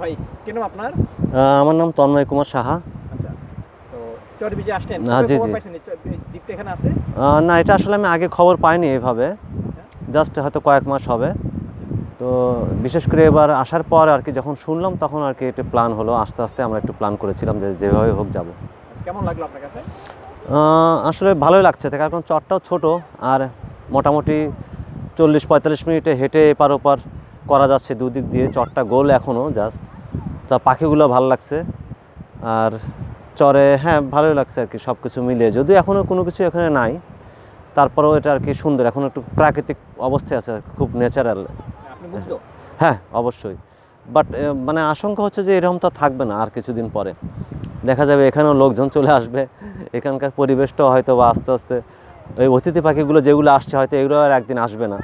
ভাই কি নাম আপনার? আমার নাম তন্ময় কুমার সাহা। আচ্ছা তো আসলেন জি, জি। দ্বীপটা এখানে আছে? না এটা আসলে আমি আগে খবর পাইনি এইভাবে। জাস্ট হয়তো কয়েক মাস হবে। তো বিশেষ করে এবার আসার পর আর কি যখন শুনলাম তখন আর কি একটু প্ল্যান হলো। আস্তে আস্তে আমরা একটু প্ল্যান করেছিলাম যে যেভাবে হোক যাব। আচ্ছা, কেমন লাগল আপনার কাছে? আসলে ভালোই লাগছে। তার কারণ চটটাও ছোট আর মোটামুটি চল্লিশ পঁয়তাল্লিশ মিনিটে হেঁটে এপার ওপার করা যাচ্ছে দুদিক দিয়ে চরটা গোল এখনও জাস্ট তা পাখিগুলো ভালো লাগছে। আর চরে হ্যাঁ ভালোই লাগছে আর কি সব কিছু মিলিয়ে। যদিও এখনও কোনো কিছু এখানে নাই। তারপরেও এটা আর কি সুন্দর এখন একটু প্রাকৃতিক অবস্থায় আছে খুব ন্যাচারাল হ্যাঁ অবশ্যই। বাট মানে আশঙ্কা হচ্ছে যে এরকম তো থাকবে না আর কিছুদিন পরে। দেখা যাবে এখানেও লোকজন চলে আসবে। এখানকার পরিবেশটাও হয়তো বা আস্তে আস্তে ওই অতিথি পাখিগুলো যেগুলো আসছে হয়তো এগুলো আর একদিন আসবে না।